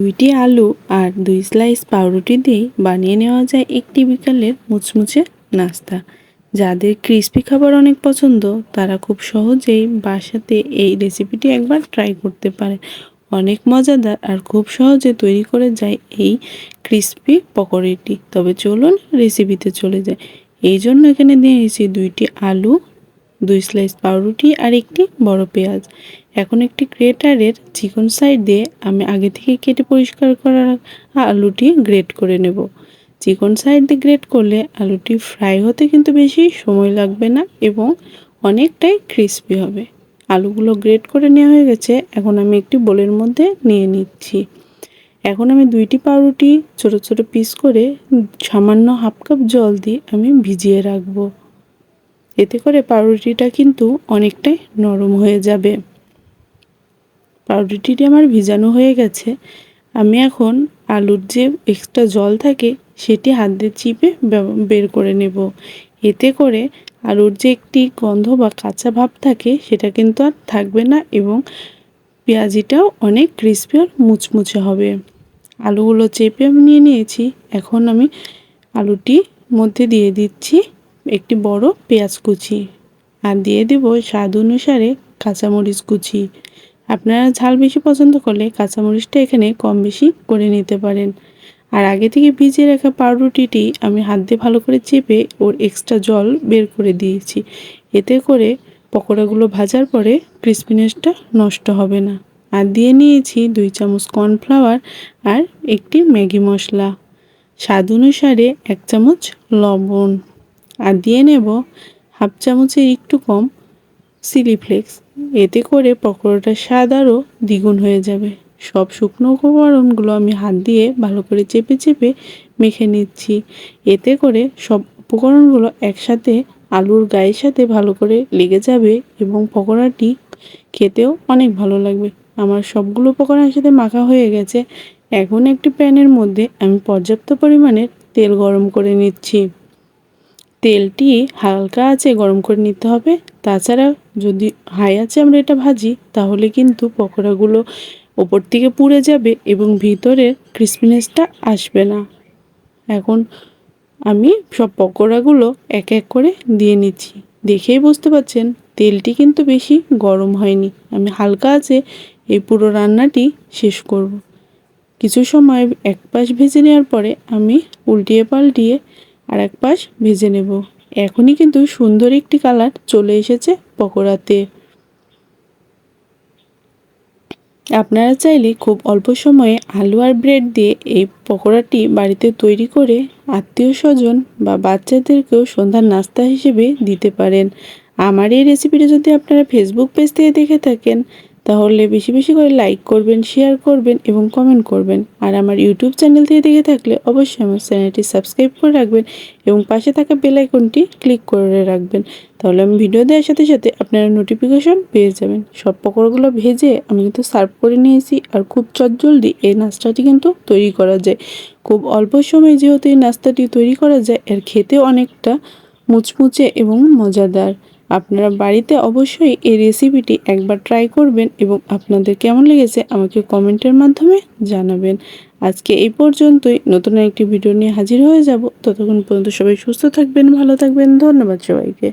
দুইটি আলু আর দুই স্লাইস পাউরুটি দিয়ে বানিয়ে নেওয়া যায় একটি বিকালের মুচমুচে নাস্তা। যাদের ক্রিস্পি খাবার অনেক পছন্দ, তারা খুব সহজেই বাসাতে এই রেসিপিটি একবার ট্রাই করতে পারে। অনেক মজাদার আর খুব সহজে তৈরি করে যায় এই ক্রিস্পি পকোড়িটি। তবে চলুন রেসিপিতে চলে যায় এই জন্য এখানে দিয়েছি দুইটি আলু দুই স্লাইস পাউরুটি আর একটি বড় পেঁয়াজ। এখন একটি গ্রেটারের চিকন সাইড দিয়ে আমি আগে থেকে কেটে পরিষ্কার করা আলুটি গ্রেট করে নেব। চিকন সাইড দিয়ে গ্রেট করলে আলুটি ফ্রাই হতে কিন্তু বেশি সময় লাগবে না এবং অনেকটাই ক্রিস্পি হবে। আলুগুলো গ্রেট করে নেওয়া হয়ে গেছে, এখন আমি একটি বোলের মধ্যে নিয়ে নিচ্ছি। এখন আমি দুইটি পাউরুটি ছোট ছোট পিস করে সামান্য হাফ কাপ জল দিয়ে আমি ভিজিয়ে রাখব। এতে করে পাউরুটিটা কিন্তু অনেকটাই নরম হয়ে যাবে। পাউরুটিটি আমার ভিজানো হয়ে গেছে। আমি এখন আলুর যে এক্সট্রা জল থাকে সেটি হাত দিয়ে চিপে বের করে নেব। এতে করে আলুর যে একটি গন্ধ বা কাঁচা ভাব থাকে সেটা কিন্তু আর থাকবে না এবং পেঁয়াজিটাও অনেক ক্রিস্পি আর মুচমুচে হবে। আলুগুলো চেপে নিয়ে নিয়েছি। এখন আমি আলুটি মধ্যে দিয়ে দিচ্ছি। একটি বড় পেঁয়াজ কুচি আর দিয়ে দেব স্বাদ অনুসারে কাঁচামরিচ কুচি। আপনারা ঝাল বেশি পছন্দ করলে কাঁচামরিচটা এখানে কম বেশি করে নিতে পারেন। আর আগে থেকে ভিজিয়ে রাখা পাউরুটিটি আমি হাত দিয়ে ভালো করে চেপে ওর এক্সট্রা জল বের করে দিয়েছি। এতে করে পকোড়াগুলো ভাজার পরে ক্রিসপিনেসটা নষ্ট হবে না। আর দিয়ে নিয়েছি দুই চামচ কর্নফ্লাওয়ার আর একটি ম্যাগি মশলা। স্বাদ অনুসারে এক চামচ লবণ। আর দিয়ে নেব হাফ চামচের একটু কম চিলি ফ্লেক্স। এতে করে পকোড়াটার স্বাদ আরও দ্বিগুণ হয়ে যাবে। সব শুকনো উপকরণগুলো আমি হাত দিয়ে ভালো করে চেপে চেপে মেখে নিচ্ছি। এতে করে সব উপকরণগুলো একসাথে আলুর গায়ের সাথে ভালো করে লেগে যাবে এবং পকোড়াটি খেতেও অনেক ভালো লাগবে। আমার সবগুলো উপকরণ একসাথে মাখা হয়ে গেছে। এখন একটি প্যানের মধ্যে আমি পর্যাপ্ত পরিমাণের তেল গরম করে নিচ্ছি। তেলটি হালকা আছে গরম করে নিতে হবে। তাছাড়া যদি হাই আছে আমরা এটা ভাজি, তাহলে কিন্তু পকোড়াগুলো ওপর থেকে পুড়ে যাবে এবং ভিতরের ক্রিসপিনেসটা আসবে না। এখন আমি সব পকোড়াগুলো এক এক করে দিয়ে নিচ্ছি। দেখেই বুঝতে পারছেন, তেলটি কিন্তু বেশি গরম হয়নি। আমি হালকা আছে এই পুরো রান্নাটি শেষ করব। কিছু সময় এক পাশ ভেজে নেওয়ার পরে আমি উল্টিয়ে পাল্টিয়ে আর এক পাশ ভেজে নেব। এখনই কিন্তু সুন্দর একটি কালার চলে এসেছে পকোড়াতে। আপনারা চাইলে খুব অল্প সময়ে আলু আর ব্রেড দিয়ে এই পকোড়াটি বাড়িতে তৈরি করে আত্মীয় স্বজন বা বাচ্চাদেরকেও সন্ধ্যার নাস্তা হিসেবে দিতে পারেন। আমার এই রেসিপিটা যদি আপনারা ফেসবুক পেজ থেকে দেখে থাকেন তাহলে বেশি বেশি করে লাইক করবেন শেয়ার করবেন এবং কমেন্ট করবেন। আর আমার ইউটিউব চ্যানেল থেকে দেখে থাকলে অবশ্যই আমার চ্যানেলটি সাবস্ক্রাইব করে রাখবেন এবং পাশে থাকা বেল আইকনটি ক্লিক করে রাখবেন। তাহলে আমি ভিডিও দেওয়ার সাথে সাথে আপনারা নোটিফিকেশন পেয়ে যাবেন। সব পকোড়াগুলো ভেজে আমি কিন্তু সার্ভ করে নিয়েছি আর খুব চটজলদি এই নাস্তাটি কিন্তু তৈরি করা যায়। খুব অল্প সময়ে যেহেতু এই নাস্তাটি তৈরি করা যায়, এর খেতে অনেকটা মুচমুচে এবং মজাদার। আপনারা বাড়িতে অবশ্যই এই রেসিপিটি একবার ট্রাই করবেন এবং আপনাদের কেমন লেগেছে আমাকে কমেন্টের মাধ্যমে জানাবেন। আজকে এই পর্যন্তই। নতুন একটি ভিডিও নিয়ে হাজির হয়ে যাব। ততক্ষণ পর্যন্ত সবাই সুস্থ থাকবেন, ভালো থাকবেন। ধন্যবাদ সবাইকে।